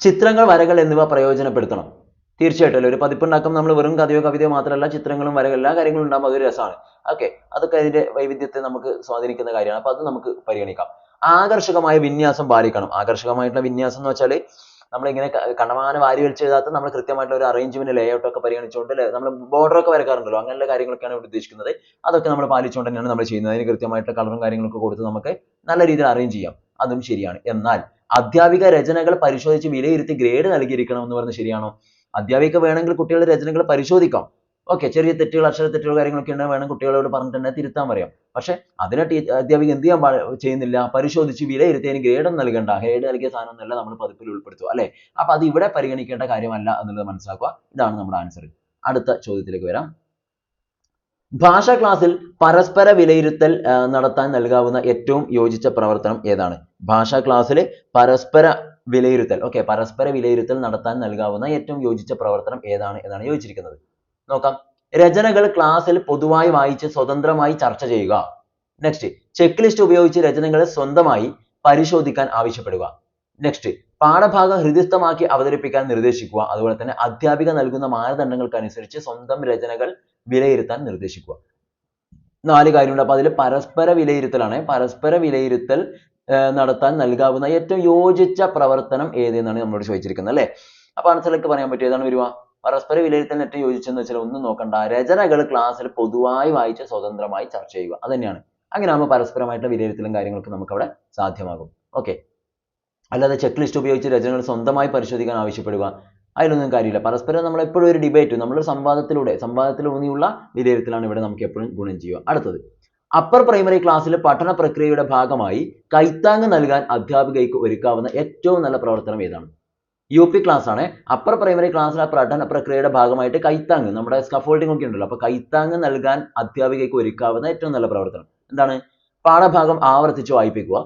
A: ചിത്രങ്ങൾ വരകൾ എന്നിവ പ്രയോജനപ്പെടുത്തണം. തീർച്ചയായിട്ടും ഒരു പതിപ്പുണ്ടാക്കും നമ്മൾ വെറും കഥയോ കവിതയോ മാത്രമല്ല ചിത്രങ്ങളും വരകളും എല്ലാ കാര്യങ്ങളും ഉണ്ടാകുമ്പോൾ അതൊരു രസമാണ്. ഓക്കെ അതൊക്കെ അതിന്റെ വൈവിധ്യത്തെ നമുക്ക് സ്വാധീനിക്കുന്ന കാര്യമാണ്. അപ്പൊ അത് നമുക്ക് പരിഗണിക്കാം. ആകർഷകമായ വിന്യാസം പാലിക്കണം. ആകർഷകമായിട്ടുള്ള വിന്യാസം എന്ന് വെച്ചാൽ നമ്മൾ ഇങ്ങനെ കണ്ടമാനം വാരി വലിച്ചെഴുതാത്ത നമ്മൾ കൃത്യമായിട്ടുള്ള ഒരു അറേഞ്ച്മെന്റ് ലേഔട്ട് ഒക്കെ പരിഗണിച്ചുകൊണ്ട് നമ്മൾ ബോർഡർ ഒക്കെ വരക്കാറുണ്ടല്ലോ. അങ്ങനെയുള്ള കാര്യങ്ങളൊക്കെയാണ് ഇവിടെ ഉദ്ദേശിക്കുന്നത്. അതൊക്കെ നമ്മൾ പാലിച്ചുകൊണ്ട് തന്നെയാണ് നമ്മൾ ചെയ്യുന്നത്. അതിന് കൃത്യമായിട്ടുള്ള കളറും കാര്യങ്ങളൊക്കെ കൊടുത്ത് നമുക്ക് നല്ല രീതിയിൽ അറേഞ്ച് ചെയ്യാം. അതും ശരിയാണ്. എന്നാൽ അധ്യാപിക രചനകൾ പരിശോധിച്ച് വിലയിരുത്തി ഗ്രേഡ് നൽകിയിരിക്കണം എന്ന് പറയുന്നത് ശരിയാണോ? അധ്യാപിക വേണമെങ്കിൽ കുട്ടികളുടെ രചനകൾ പരിശോധിക്കാം. ഓക്കെ ചെറിയ തെറ്റുകൾ അക്ഷര തെറ്റുകൾ കാര്യങ്ങളൊക്കെ ഉണ്ടെങ്കിൽ വേണം കുട്ടികളോട് പറഞ്ഞിട്ട് തന്നെ തിരുത്താൻ പറയാം. പക്ഷേ അതിനെ അധ്യാപിക എന്ത് ചെയ്യാൻ ചെയ്യുന്നില്ല? പരിശോധിച്ച് വിലയിരുത്തി അതിന് ഗ്രേഡ് ഒന്നും നൽകണ്ട. ഗ്രേഡ് നൽകിയ സാധനം ഒന്നല്ല നമ്മൾ പതിപ്പിൽ ഉൾപ്പെടുത്തുക അല്ലേ? അപ്പൊ അത് ഇവിടെ പരിഗണിക്കേണ്ട കാര്യമല്ല എന്നുള്ളത് മനസ്സിലാക്കുക. ഇതാണ് നമ്മുടെ ആൻസർ അടുത്ത ചോദ്യത്തിലേക്ക് വരാം. ഭാഷാ ക്ലാസ്സിൽ പരസ്പര വിലയിരുത്തൽ നടത്താൻ നൽകാവുന്ന ഏറ്റവും യോജിച്ച പ്രവർത്തനം ഏതാണ്? ഭാഷാ ക്ലാസ്സിൽ പരസ്പര വിലയിരുത്തൽ. ഓക്കെ പരസ്പര വിലയിരുത്തൽ നടത്താൻ നൽകാവുന്ന ഏറ്റവും യോജിച്ച പ്രവർത്തനം ഏതാണ് എന്നാണ് ചോദിച്ചിരിക്കുന്നത് നോക്കാം. രചനകൾ ക്ലാസ്സിൽ പൊതുവായി വായിച്ച് സ്വതന്ത്രമായി ചർച്ച ചെയ്യുക. നെക്സ്റ്റ് ചെക്ക് ലിസ്റ്റ് ഉപയോഗിച്ച് രചനകൾ സ്വന്തമായി പരിശോധിക്കാൻ ആവശ്യപ്പെടുക. നെക്സ്റ്റ് പാഠഭാഗം ഹൃദിസ്ഥമാക്കി അവതരിപ്പിക്കാൻ നിർദ്ദേശിക്കുക. അതുപോലെ തന്നെ അധ്യാപിക നൽകുന്ന മാനദണ്ഡങ്ങൾക്കനുസരിച്ച് സ്വന്തം രചനകൾ വിലയിരുത്താൻ നിർദ്ദേശിക്കുക. നാല് കാര്യമുണ്ട് അപ്പൊ അതിൽ പരസ്പര വിലയിരുത്തലാണ്. പരസ്പര വിലയിരുത്തൽ നടത്താൻ നൽകാവുന്ന ഏറ്റവും യോജിച്ച പ്രവർത്തനം ഏതെന്നാണ് നമ്മളോട് ചോദിച്ചിരിക്കുന്നത് അല്ലേ? അപ്പൊ ആൻസറിലേക്ക് പറയാൻ പറ്റും ഏതാണ് വരുവാ പരസ്പര വിലയിരുത്തലിന് ഏറ്റവും യോജിച്ചെന്ന് വെച്ചാൽ ഒന്നും നോക്കണ്ട. രചനകൾ ക്ലാസ്സിൽ പൊതുവായി വായിച്ച് സ്വതന്ത്രമായി ചർച്ച ചെയ്യുക. അത് തന്നെയാണ്. അങ്ങനെ ആകുമ്പോൾ പരസ്പരമായിട്ടുള്ള വിലയിരുത്തലും കാര്യങ്ങളൊക്കെ നമുക്ക് അവിടെ സാധ്യമാകും. ഓക്കെ അല്ലാതെ ചെക്ക് ലിസ്റ്റ് ഉപയോഗിച്ച് രചനകൾ സ്വന്തമായി പരിശോധിക്കാൻ ആവശ്യപ്പെടുക അതിലൊന്നും കാര്യമില്ല. പരസ്പരം നമ്മൾ എപ്പോഴും ഒരു ഡിബേറ്റ് നമ്മളൊരു സംവാദത്തിലൂടെ സംവാദത്തിൽ ഊന്നിയുള്ള വിലയിരുത്തലാണ് ഇവിടെ നമുക്ക് എപ്പോഴും ഗുണം ചെയ്യുക. അടുത്തത്. അപ്പർ പ്രൈമറി ക്ലാസ്സിലെ പഠന പ്രക്രിയയുടെ ഭാഗമായി കൈത്താങ് നൽകാൻ അധ്യാപികയ്ക്ക് ഒരുക്കാവുന്ന ഏറ്റവും നല്ല പ്രവർത്തനം ഏതാണ്? യു പി ക്ലാസ് ആണ്. അപ്പർ പ്രൈമറി ക്ലാസ്സിലെ പഠന പ്രക്രിയയുടെ ഭാഗമായിട്ട് കൈത്താങ് നമ്മുടെ സ്കഫോൾഡിംഗ് ഒക്കെ ഉണ്ടല്ലോ. അപ്പൊ കൈത്താങ് നൽകാൻ അധ്യാപികയ്ക്ക് ഒരുക്കാവുന്ന ഏറ്റവും നല്ല പ്രവർത്തനം എന്താണ്? പാഠഭാഗം ആവർത്തിച്ച് വായിപ്പിക്കുക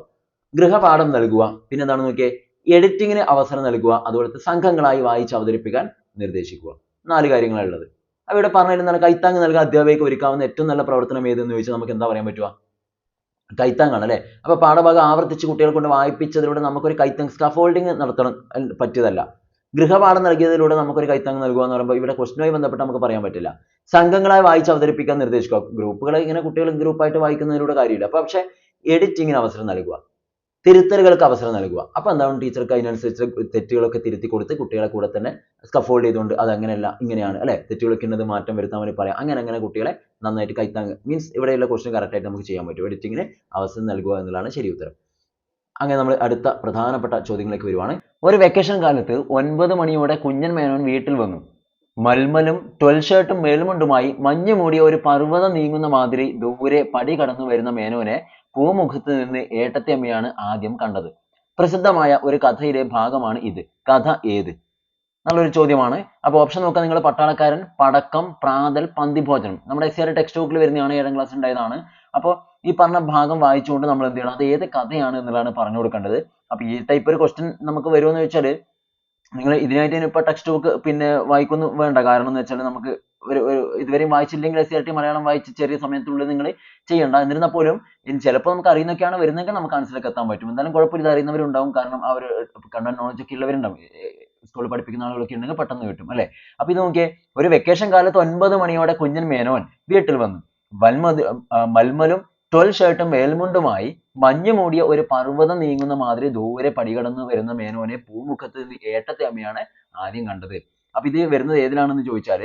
A: ഗൃഹപാഠം നൽകുക പിന്നെ എന്താണ് നോക്കിയേ? എഡിറ്റിങ്ങിന് അവസരം നൽകുക അതുപോലത്തെ സംഘങ്ങളായി വായിച്ച് അവതരിപ്പിക്കാൻ നിർദ്ദേശിക്കുക. നാല് കാര്യങ്ങളാണ് ഉള്ളത്. അപ്പൊ ഇവിടെ പറഞ്ഞിരുന്നാണ് കൈത്താങ്ങ് നൽകാൻ അധ്യാപകർക്ക് ഒരുക്കാവുന്ന ഏറ്റവും നല്ല പ്രവർത്തനം ഏതെന്ന് ചോദിച്ചാൽ നമുക്ക് എന്താ പറയാൻ പറ്റുക കൈത്താങ്ങാണ് അല്ലേ? അപ്പൊ പാഠഭാഗം ആവർത്തിച്ച് കുട്ടികളെ കൊണ്ട് വായിപ്പിച്ചതിലൂടെ നമുക്കൊരു കൈത്താങ് സ്കഫോൾഡിങ് നടത്തണം പറ്റിയതല്ല. ഗൃഹപാഠം നൽകിയതിലൂടെ നമുക്കൊരു കൈത്താങ് നൽകുക എന്ന് പറയുമ്പോൾ ഇവിടെ ക്വസ്റ്റിനുമായി ബന്ധപ്പെട്ട് നമുക്ക് പറയാൻ പറ്റില്ല. സംഘങ്ങളായി വായിച്ച് അവതരിപ്പിക്കാൻ നിർദ്ദേശിക്കുക. ഗ്രൂപ്പുകളെ ഇങ്ങനെ കുട്ടികൾ ഗ്രൂപ്പായിട്ട് വായിക്കുന്നതിലൂടെ കാര്യമില്ല. പക്ഷേ എഡിറ്റിങ്ങിന് അവസരം നൽകുക. തിരുത്തലുകൾക്ക് അവസരം നൽകുക. അപ്പൊ എന്താണ് ടീച്ചർക്ക് അതിനനുസരിച്ച് തെറ്റുകളൊക്കെ തിരുത്തി കൊടുത്ത് കുട്ടികളെ കൂടെ തന്നെ സ്കഫോൾഡ് ചെയ്തുകൊണ്ട് അത് അങ്ങനെയല്ല ഇങ്ങനെയാണ് അല്ലെ? തെറ്റുകളൊക്കെ ഉള്ളത് മാറ്റം വരുത്താൻ വേണ്ടി പറയാം. അങ്ങനെ അങ്ങനെ കുട്ടികളെ നന്നായിട്ട് കൈത്താങ്ങ് മീൻസ് ഇവിടെയുള്ള കറക്റ്റ് ആയിട്ട് നമുക്ക് ചെയ്യാൻ പറ്റും. എഡിറ്റിങ്ങിന് അവസരം നൽകുക എന്നുള്ളതാണ് ശരി ഉത്തരം. അങ്ങനെ നമ്മൾ അടുത്ത പ്രധാനപ്പെട്ട ചോദ്യങ്ങളിലേക്ക് വരുവാണ്. ഒരു വെക്കേഷൻ കാലത്ത് ഒൻപത് മണിയോടെ കുഞ്ഞൻ മേനോൻ വീട്ടിൽ വന്നു. മൽമലും ട്വൽ ഷർട്ടും മേൽമുണ്ടുമായി മഞ്ഞ് മൂടിയ ഒരു പർവതം നീങ്ങുന്ന മാതിരി ദൂരെ പടി കടന്നു വരുന്ന മേനോനെ പൂമുഖത്ത് നിന്ന് ഏട്ടത്തിയമ്മയാണ് ആദ്യം കണ്ടത്. പ്രസിദ്ധമായ ഒരു കഥയിലെ ഭാഗമാണ് ഇത്. കഥ ഏത്? നല്ലൊരു ചോദ്യമാണ്. അപ്പോൾ ഓപ്ഷൻ നോക്കാം നിങ്ങൾ പട്ടാളക്കാരൻ പടക്കം പ്രാതൽ പന്തിഭോജനം. നമ്മുടെ എസ് ആർ ടെക്സ്റ്റ് ബുക്കിൽ വരുന്നതാണ് ഏഴാം ക്ലാസ് ഉണ്ടായതാണ്. അപ്പോൾ ഈ പറഞ്ഞ ഭാഗം വായിച്ചുകൊണ്ട് നമ്മൾ എന്ത് ചെയ്യണം? അത് ഏത് കഥയാണ് എന്നുള്ളതാണ് പറഞ്ഞു കൊടുക്കേണ്ടത്. അപ്പോൾ ഈ ടൈപ്പ് ഒരു ക്വസ്റ്റ്യൻ നമുക്ക് വരുമെന്ന് വെച്ചാൽ നിങ്ങൾ ഇതിനായിട്ട് ഇനിയിപ്പോ ടെക്സ്റ്റ് ബുക്ക് പിന്നെ വായിക്കൊന്നും വേണ്ട. കാരണം എന്ന് വെച്ചാൽ നമുക്ക് ഒരു ഒരു ഇതുവരെയും വായിച്ചില്ലെങ്കിൽ എസ് ആർ ടി മലയാളം വായിച്ച് ചെറിയ സമയത്തുള്ളിൽ നിങ്ങൾ ചെയ്യണ്ട. എന്നിരുന്നാൽ പോലും ചിലപ്പോൾ നമുക്ക് അറിയുന്നൊക്കെയാണ് വരുന്നതെങ്കിൽ നമുക്ക് ആൻസറിലേക്ക് എത്താൻ പറ്റും. എന്തായാലും കുഴപ്പമില്ല അറിയുന്നവരുണ്ടാവും. കാരണം ആ ഒരു കണ്ടന്റ് നോളജ് ഒക്കെ ഉള്ളവരുണ്ടാവും. സ്കൂളിൽ പഠിപ്പിക്കുന്ന ആളുകളൊക്കെ ഉണ്ടെങ്കിൽ പെട്ടെന്ന് കിട്ടും അല്ലേ? അപ്പൊ ഇത് നോക്കിയേ ഒരു വെക്കേഷൻ കാലത്ത് ഒൻപത് മണിയോടെ കുഞ്ഞൻ മേനോൻ വീട്ടിൽ വന്നു. വൽമത് മൽമലും ട്വൽ ഷർട്ടും മേൽമുണ്ടുമായി മഞ്ഞു മൂടിയ ഒരു പർവതം നീങ്ങുന്ന മാതിരി ദൂരെ പടികടന്ന് വരുന്ന മേനോനെ പൂമുഖത്ത് ഏട്ടത്തെ അമ്മയാണ് ആദ്യം കണ്ടത്. അപ്പൊ ഇത് വരുന്നത് ഏതിലാണെന്ന് ചോദിച്ചാൽ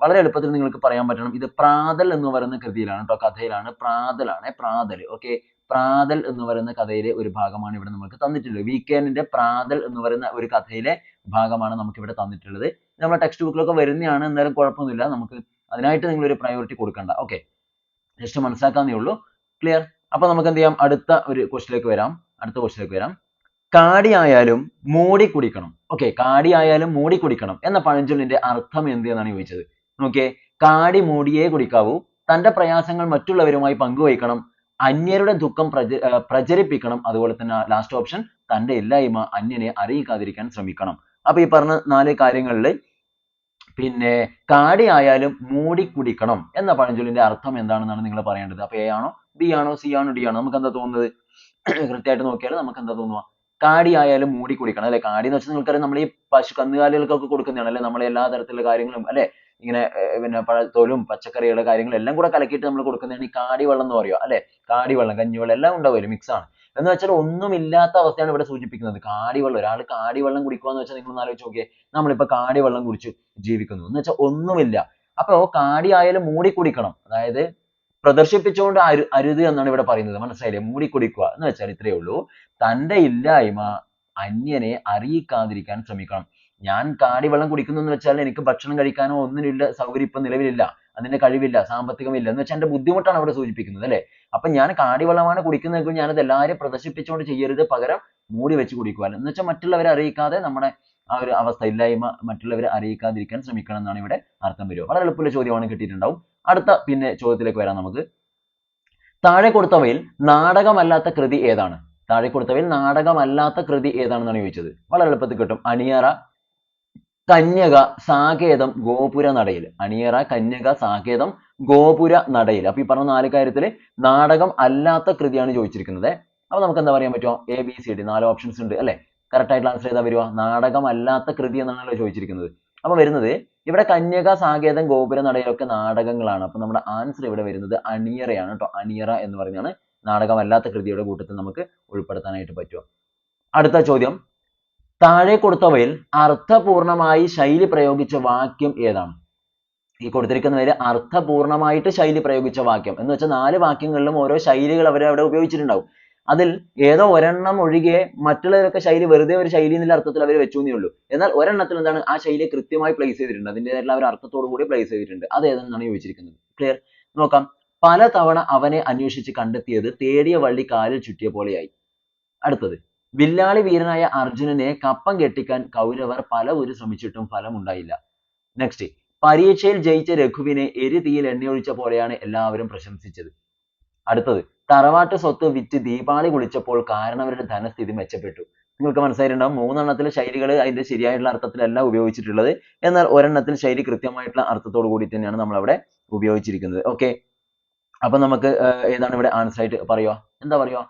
A: വളരെ എളുപ്പത്തിൽ നിങ്ങൾക്ക് പറയാൻ പറ്റണം. ഇത് പ്രാതൽ എന്ന് പറയുന്ന കൃതിയിലാണ് കേട്ടോ കഥയിലാണ്. പ്രാതലാണ് പ്രാതൽ ഓക്കെ പ്രാതൽ എന്ന് പറയുന്ന കഥയിലെ ഒരു ഭാഗമാണ് ഇവിടെ നമുക്ക് തന്നിട്ടുള്ളത്. വീക്കെൻഡിന്റെ പ്രാതൽ എന്ന് പറയുന്ന ഒരു കഥയിലെ ഭാഗമാണ് നമുക്ക് ഇവിടെ തന്നിട്ടുള്ളത് നമ്മുടെ ടെക്സ്റ്റ് ബുക്കിലൊക്കെ വരുന്നതാണ് എന്തായാലും കുഴപ്പമൊന്നുമില്ല. നമുക്ക് അതിനായിട്ട് നിങ്ങൾ ഒരു പ്രയോറിറ്റി കൊടുക്കണ്ട. ഓക്കെ ജസ്റ്റ് മനസ്സിലാക്കാന്നേ ഉള്ളൂ. ക്ലിയർ അപ്പൊ നമുക്ക് എന്ത് ചെയ്യാം? അടുത്ത ഒരു ക്വസ്റ്റിലേക്ക് വരാം. അടുത്ത ക്വസ്റ്റിലേക്ക് വരാം. കാടി ആയാലും മൂടി കുടിക്കണം. ഓക്കെ കാടി ആയാലും മൂടി കുടിക്കണം. എന്ന പഴഞ്ചൊല്ലിന്റെ അർത്ഥം എന്ത് എന്നാണ് ചോദിച്ചത്? നോക്കിയേ കാടി മൂടിയേ കുടിക്കാവൂ. തന്റെ പ്രയാസങ്ങൾ മറ്റുള്ളവരുമായി പങ്കുവയ്ക്കണം. അന്യരുടെ ദുഃഖം പ്രച പ്രചരിപ്പിക്കണം. അതുപോലെ തന്നെ ലാസ്റ്റ് ഓപ്ഷൻ തന്റെ ഇല്ലായ്മ അന്യനെ അറിയിക്കാതിരിക്കാൻ ശ്രമിക്കണം. അപ്പൊ ഈ പറഞ്ഞ നാല് കാര്യങ്ങളിൽ പിന്നെ കാടി ആയാലും മൂടി കുടിക്കണം എന്ന പഴഞ്ചൊല്ലിന്റെ അർത്ഥം എന്താണെന്നാണ് നിങ്ങൾ പറയേണ്ടത്. അപ്പൊ എ ആണോ ബി ആണോ സി ആണോ ഡി ആണോ നമുക്ക് എന്താ തോന്നുന്നത്? കൃത്യമായിട്ട് നോക്കിയാൽ നമുക്ക് എന്താ തോന്നുക? കാടി ആയാലും മൂടി കുടിക്കണം. അല്ലെ? കാടി എന്ന് വെച്ചാൽ നിങ്ങൾക്കറിയാം നമ്മൾ ഈ പശു കന്നുകാലികൾക്കൊക്കെ കൊടുക്കുന്നതാണ്. അല്ലെ? നമ്മൾ എല്ലാ തരത്തിലുള്ള കാര്യങ്ങളും അല്ലെ? ഇങ്ങനെ പിന്നെ പച്ചക്കറികളുടെ കാര്യങ്ങളും എല്ലാം കൂടെ കലക്കിയിട്ട് നമ്മൾ കൊടുക്കുന്നതാണ് ഈ കാടി വെള്ളം എന്ന് പറയുക അല്ലേ? കാടി വെള്ളം കഞ്ഞിവെള്ളം എല്ലാം ഉണ്ടാവുമല്ലോ mix ആണ്. എന്ന് വെച്ചാൽ ഒന്നുമില്ലാത്ത അവസ്ഥയാണ് ഇവിടെ സൂചിപ്പിക്കുന്നത്. കാടി വെള്ളം ഒരാൾ കാടി വെള്ളം കുടിക്കുക എന്ന് വെച്ചാൽ നിങ്ങൾ ആലോചിച്ച് നോക്കിയേ നമ്മളിപ്പോ കാടി വെള്ളം കുടിച്ച് ജീവിക്കുന്നു. എന്ന് വെച്ചാൽ ഒന്നുമില്ല. അപ്പോ കാടി ആയാലും മൂടി കുടിക്കണം. അതായത് പ്രദർശിപ്പിച്ചുകൊണ്ട് അരു അരുത് എന്നാണ് ഇവിടെ പറയുന്നത്. മനസ്സിലായില്ലേ? മൂടി കുടിക്കുക എന്ന് വെച്ചാൽ ഇത്രയേ ഉള്ളൂ. തന്റെ ഇല്ലായ്മ അന്യനെ അറിയിക്കാതിരിക്കാൻ ശ്രമിക്കണം. ഞാൻ കാടി വെള്ളം കുടിക്കുന്നു എന്ന് വെച്ചാൽ എനിക്ക് ഭക്ഷണം കഴിക്കാനോ ഒന്നിനില്ല സൗകര്യം ഇപ്പൊ നിലവിലില്ല അതിന്റെ കഴിവില്ല സാമ്പത്തികമില്ല എന്ന് വെച്ചാൽ എന്റെ ബുദ്ധിമുട്ടാണ് അവിടെ സൂചിപ്പിക്കുന്നത് അല്ലേ? അപ്പൊ ഞാൻ കാടി വെള്ളമാണ് കുടിക്കുന്നതെങ്കിൽ ഞാനത് എല്ലാവരെയും പ്രദർശിപ്പിച്ചുകൊണ്ട് ചെയ്യരുത് പകരം മൂടി വെച്ച് കുടിക്കുക എന്ന് വെച്ചാൽ മറ്റുള്ളവരെ അറിയിക്കാതെ നമ്മുടെ ആ ഒരു അവസ്ഥ ഇല്ലായ്മ മറ്റുള്ളവരെ അറിയിക്കാതിരിക്കാൻ ശ്രമിക്കണം എന്നാണ് ഇവിടെ അർത്ഥം വരിക. വളരെ എളുപ്പമുള്ള ചോദ്യമാണ് കിട്ടിയിട്ടുണ്ടാവും. അടുത്ത പിന്നെ ചോദ്യത്തിലേക്ക് വരാം നമുക്ക്. താഴെ കൊടുത്തവയിൽ നാടകമല്ലാത്ത കൃതി ഏതാണ്? താഴെ കൊടുത്തവയിൽ നാടകമല്ലാത്ത കൃതി ഏതാണെന്നാണ് ചോദിച്ചത്. വളരെ എളുപ്പത്തിൽ കിട്ടും. അണിയറ കന്യക സാകേതം ഗോപുര നടയിൽ. അണിയറ കന്യക സാകേതം ഗോപുര നടയിൽ. അപ്പൊ ഈ പറഞ്ഞ നാല് കാര്യത്തിൽ നാടകം അല്ലാത്ത കൃതിയാണ് ചോദിച്ചിരിക്കുന്നത്. അപ്പൊ നമുക്ക് എന്താ പറയാൻ പറ്റുമോ എ ബി സി ഡി നാല് ഓപ്ഷൻസ് ഉണ്ട് അല്ലെ? കറക്റ്റ് ആയിട്ടുള്ള ആൻസർ ചെയ്താൽ വരുവാ നാടകം അല്ലാത്ത കൃതി എന്നാണല്ലോ ചോദിച്ചിരിക്കുന്നത്. അപ്പൊ വരുന്നത് ഇവിടെ കന്യക സാകേതം ഗോപുര നടയിലൊക്കെ നാടകങ്ങളാണ്. അപ്പൊ നമ്മുടെ ആൻസർ ഇവിടെ വരുന്നത് അണിയറയാണ് കേട്ടോ അണിയറ എന്ന് പറഞ്ഞാണ് നാടകം അല്ലാത്ത കൃതിയുടെ കൂട്ടത്തിൽ നമുക്ക് ഉൾപ്പെടുത്താനായിട്ട് പറ്റുക. അടുത്ത ചോദ്യം. താഴെ കൊടുത്തവയിൽ അർത്ഥപൂർണമായി ശൈലി പ്രയോഗിച്ച വാക്യം ഏതാണ്? ഈ കൊടുത്തിരിക്കുന്നതിൽ അർത്ഥപൂർണമായിട്ട് ശൈലി പ്രയോഗിച്ച വാക്യം. എന്ന് വെച്ചാൽ നാല് വാക്യങ്ങളിലും ഓരോ ശൈലികൾ അവർ അവിടെ ഉപയോഗിച്ചിട്ടുണ്ടാവും. അതിൽ ഏതോ ഒരെണ്ണം ഒഴികെ മറ്റുള്ളവരൊക്കെ ശൈലി വെറുതെ ഒരു ശൈലി എന്നുള്ള അർത്ഥത്തിൽ അവർ വെച്ചു എന്നേ ഉള്ളൂ. എന്നാൽ ഒരെണ്ണത്തിൽ എന്താണ് ആ ശൈലി കൃത്യമായി പ്ലേസ് ചെയ്തിട്ടുണ്ട്. അതിന്റെതായിട്ടുള്ള അവർ അർത്ഥത്തോടു കൂടി പ്ലേസ് ചെയ്തിട്ടുണ്ട്. അത് ഏതെന്നാണ് ചോദിച്ചിരിക്കുന്നത്? ക്ലിയർ നോക്കാം. പല തവണ അവനെ അന്വേഷിച്ച് കണ്ടെത്തിയത് തേടിയ വള്ളി കാലിൽ ചുറ്റിയ പോലെയായി. അടുത്തത്. വില്ലാളി വീരനായ അർജുനനെ കപ്പം കെട്ടിക്കാൻ കൗരവർ പല ഒരു ശ്രമിച്ചിട്ടും ഫലമുണ്ടായില്ല. നെക്സ്റ്റ് പരീക്ഷയിൽ ജയിച്ച രഘുവിനെ എരിതീയിൽ എണ്ണയൊഴിച്ച പോലെയാണ് എല്ലാവരും പ്രശംസിച്ചത്. അടുത്തത് തറവാട്ട് സ്വത്ത് വിറ്റ് ദീപാവലി കുളിച്ചപ്പോൾ കാരണവരുടെ ധനസ്ഥിതി മെച്ചപ്പെട്ടു. നിങ്ങൾക്ക് മനസ്സിലായിട്ടുണ്ടാവും മൂന്നെണ്ണത്തിലെ ശൈലികൾ അതിന്റെ ശരിയായിട്ടുള്ള അർത്ഥത്തിലല്ല ഉപയോഗിച്ചിട്ടുള്ളത്. എന്നാൽ ഒരെണ്ണത്തിൽ ശൈലി കൃത്യമായിട്ടുള്ള അർത്ഥത്തോട് കൂടി തന്നെയാണ് നമ്മൾ അവിടെ ഉപയോഗിച്ചിരിക്കുന്നത്. ഓക്കെ അപ്പൊ നമുക്ക് ഏതാണ് ഇവിടെ ആൻസർ ആയിട്ട് പറയുക? എന്താ പറയുക?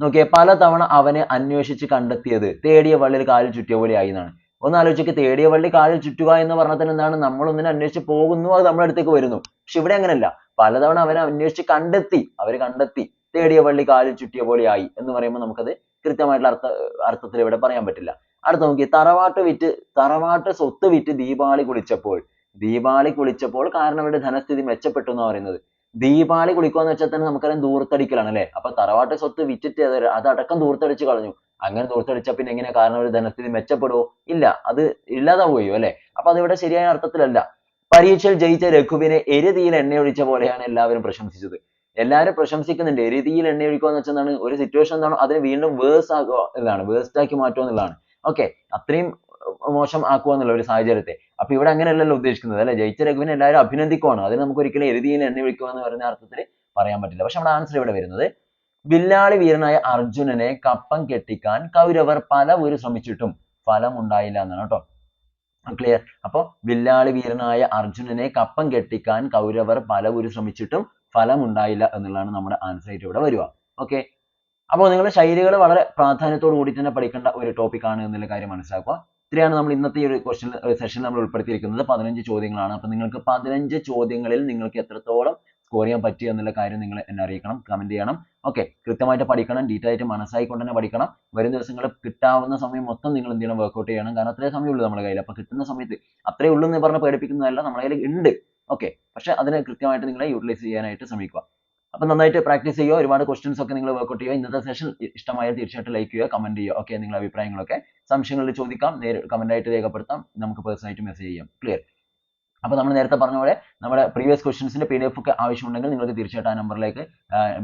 A: നോക്കിയേ പലതവണ അവനെ അന്വേഷിച്ച് കണ്ടെത്തിയത് തേടിയ വള്ളിയിൽ കാലിൽ ചുറ്റിയ പോലെ ആയി എന്നാണ്. ഒന്ന് ആലോചിക്ക് തേടിയ വള്ളി കാലിൽ ചുറ്റുക എന്ന് പറഞ്ഞാൽ എന്താണ്? നമ്മൾ ഒന്നിനെ അന്വേഷിച്ച് പോകുന്നു അത് നമ്മുടെ അടുത്തേക്ക് വരുന്നു. പക്ഷെ ഇവിടെ അങ്ങനെയല്ല. പലതവണ അവനെ അന്വേഷിച്ച് കണ്ടെത്തി അവർ കണ്ടെത്തി തേടിയ വള്ളി കാലിൽ ചുറ്റിയ പോലെ ആയി എന്ന് പറയുമ്പോൾ നമുക്കത് കൃത്യമായിട്ടുള്ള അർത്ഥ അർത്ഥത്തിൽ ഇവിടെ പറയാൻ പറ്റില്ല. അടുത്ത നോക്കി തറവാട്ട് വിറ്റ് തറവാട്ട് സ്വത്ത് വിറ്റ് ദീപാവലി കുളിച്ചപ്പോൾ ദീപാവലി കുളിച്ചപ്പോൾ കാരണം അവരുടെ ധനസ്ഥിതി മെച്ചപ്പെട്ടു എന്നാണ് പറയുന്നത്. ദീപാവലി കുളിക്കുക എന്ന് വെച്ചാൽ തന്നെ നമുക്കറിയാം ദൂർത്തടിക്കലാണ് അല്ലെ അപ്പൊ തറവാട്ട് സ്വത്ത് വിറ്റിട്ട് അത് അതടക്കം ദൂർത്തടിച്ച് കളഞ്ഞു. അങ്ങനെ ദൂർത്തടിച്ച പിന്നെ എങ്ങനെ കാരണം ഒരു ധനസ്ഥിതി മെച്ചപ്പെടുവോ? ഇല്ല. അത് ഇല്ലാതാവുകയോ അല്ലെ? അപ്പൊ അതിവിടെ ശരിയായ അർത്ഥത്തിലല്ല. പരീക്ഷയിൽ ജയിച്ച രഘുവിനെ എരുതിയിൽ എണ്ണയൊഴിച്ച പോലെയാണ് എല്ലാവരും പ്രശംസിച്ചത്. എല്ലാവരും പ്രശംസിക്കുന്നുണ്ട്. എരുതിയിൽ എണ്ണയൊഴിക്കുക എന്ന് വെച്ചാൽ ഒരു സിറ്റുവേഷൻ എന്താണോ അതിനെ വീണ്ടും വേഴ്സ് ആക്കുക എന്നതാണ്. വേഴ്സ്റ്റ് ആക്കി മാറ്റുക എന്നുള്ളതാണ്. ഓക്കെ അത്രയും മോശം ആക്കുക എന്നുള്ള ഒരു സാഹചര്യത്തെ. അപ്പൊ ഇവിടെ അങ്ങനെയല്ലല്ലോ ഉദ്ദേശിക്കുന്നത് അല്ലെ? ജയിച്ച രഘുവിനെ എല്ലാവരും അഭിനന്ദിക്കുവാണ്. അതിന് നമുക്ക് ഒരിക്കലും എരുതിയിൽ എണ്ണി വിളിക്കുക എന്ന് പറയുന്ന അർത്ഥത്തിൽ പറയാൻ പറ്റില്ല. പക്ഷെ നമ്മുടെ ആൻസർ ഇവിടെ വരുന്നത് വില്ലാളി വീരനായ അർജുനനെ കപ്പം കെട്ടിക്കാൻ കൗരവർ പല ഒരു ശ്രമിച്ചിട്ടും ഫലം ഉണ്ടായില്ല എന്നാണ് കേട്ടോ. ക്ലിയർ അപ്പൊ വില്ലാളി വീരനായ അർജുനനെ കപ്പം കെട്ടിക്കാൻ കൗരവർ പല ഒരു ശ്രമിച്ചിട്ടും ഫലം ഉണ്ടായില്ല എന്നുള്ളതാണ് നമ്മുടെ ആൻസർ ആയിട്ട് ഇവിടെ വരിക ഓക്കെ അപ്പോൾ നിങ്ങൾ ശൈലികൾ വളരെ പ്രാധാന്യത്തോടു കൂടി തന്നെ പഠിക്കേണ്ട ഒരു ടോപ്പിക് ആണ് എന്നുള്ള കാര്യം മനസ്സിലാക്കുക. ഇത്രയാണ് നമ്മൾ ഇന്നത്തെ ഈ ഒരു ക്വസ്റ്റ്യൻ സെഷൻ നമ്മൾ ഉൾപ്പെടുത്തിയിരിക്കുന്നത്. പതിനഞ്ച് ചോദ്യങ്ങളാണ്. അപ്പൊ നിങ്ങൾക്ക് പതിനഞ്ച് ചോദ്യങ്ങളിൽ നിങ്ങൾക്ക് എത്രത്തോളം സ്കോർ ചെയ്യാൻ പറ്റി എന്നുള്ള കാര്യം നിങ്ങൾ എന്നെ അറിയിക്കണം കമന്റ് ചെയ്യണം. ഓക്കെ കൃത്യമായിട്ട് പഠിക്കണം ഡീറ്റെയിൽ ആയിട്ട് മനസ്സായിക്കൊണ്ട് തന്നെ പഠിക്കണം. വരും ദിവസങ്ങളിൽ കിട്ടാവുന്ന സമയം മൊത്തം നിങ്ങൾ എന്ത് ചെയ്യണം? വർക്കൗട്ട് ചെയ്യണം. കാരണം അത്രേ സമയമുള്ളൂ നമ്മുടെ കയ്യിൽ അപ്പൊ കിട്ടുന്ന സമയത്ത് അത്രേ ഉള്ളൂ എന്ന് പറഞ്ഞ് പേടിപ്പിക്കുന്നതല്ല നമ്മുടെ കയ്യിൽ ഉണ്ട് ഓക്കെ പക്ഷെ അതിനെ കൃത്യമായിട്ട് നിങ്ങൾ യൂട്ടിലൈസ് ചെയ്യാനായിട്ട് ശ്രമിക്കുക. അപ്പൊ നന്നായിട്ട് പ്രാക്ടീസ് ചെയ്യുക ഒരുപാട് ക്വസ്റ്റ്യൻസ് ഒക്കെ നിങ്ങൾ വർക്കൗട്ട് ചെയ്യുക. ഇന്നത്തെ സെഷൻ ഇഷ്ടമായാൽ തീർച്ചയായിട്ടും ലൈക്ക് ചെയ്യുക കമന്റ് ചെയ്യുക ഓക്കെ നിങ്ങളുടെ അഭിപ്രായങ്ങളൊക്കെ സംശയങ്ങളിൽ ചോദിക്കാം നേരെ കമന്റ് ആയിട്ട് രേഖപ്പെടുത്താം നമുക്ക് പേഴ്സണായിട്ട് മെസ്സേജ് ചെയ്യാം. ക്ലിയർ അപ്പോൾ നമ്മൾ നേരത്തെ പറഞ്ഞ പോലെ നമ്മുടെ പ്രീവിയസ് ക്വസ്റ്റ്യൻസിന്റെ പി ഡി എഫ് ഒക്കെ ആവശ്യമുണ്ടെങ്കിൽ നിങ്ങൾക്ക് തീർച്ചയായിട്ടും ആ നമ്പറിലേക്ക്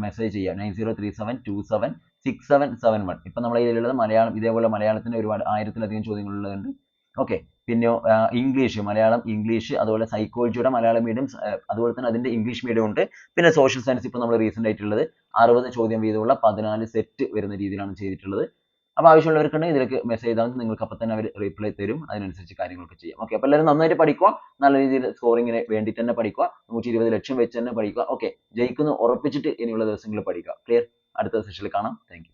A: മെസ്സേജ് ചെയ്യാം. Nine zero three seven two seven six seven seven one. ഇപ്പം നമ്മുടെ ഇതിലുള്ളത് മലയാളം ഇതേപോലെ മലയാളത്തിന്റെ ഒരുപാട് ആയിരത്തിലധികം ചോദ്യങ്ങളുള്ളതുണ്ട് ഓക്കെ പിന്നെ ഇംഗ്ലീഷ് മലയാളം ഇംഗ്ലീഷ് അതുപോലെ സൈക്കോളജിയുടെ മലയാളം മീഡിയം അതുപോലെ തന്നെ അതിന്റെ ഇംഗ്ലീഷ് മീഡിയം ഉണ്ട്. പിന്നെ സോഷ്യൽ സയൻസ് ഇപ്പോൾ നമ്മൾ റീസെന്റ് ആയിട്ടുള്ളത് അറുപത് ചോദ്യം വീതമുള്ള പതിനാല് സെറ്റ് വരുന്ന രീതിയിലാണ് ചെയ്തിട്ടുള്ളത്. അപ്പോൾ ആവശ്യമുള്ളവർക്കുണ്ടെങ്കിൽ ഇതിലേക്ക് മെസ്സേജ് ചെയ്താൽ. നിങ്ങൾക്ക് അപ്പം തന്നെ അവർ റിപ്ലൈ തരും. അതിനനുസരിച്ച് കാര്യങ്ങളൊക്കെ ചെയ്യാം. ഓക്കെ അപ്പോൾ എല്ലാവരും നന്നായിട്ട് പഠിക്കുക. നല്ല രീതിയിൽ സ്കോറിങ്ങിന് വേണ്ടി തന്നെ പഠിക്കുക. നൂറ്റി ഇരുപത് ലക്ഷം വെച്ച് തന്നെ പഠിക്കുക. ഓക്കെ ജയിക്കുന്നു ഉറപ്പിച്ചിട്ട് ഇനിയുള്ള ദിവസങ്ങളിൽ പഠിക്കുക. ക്ലിയർ അടുത്ത സെഷനിൽ കാണാം. താങ്ക്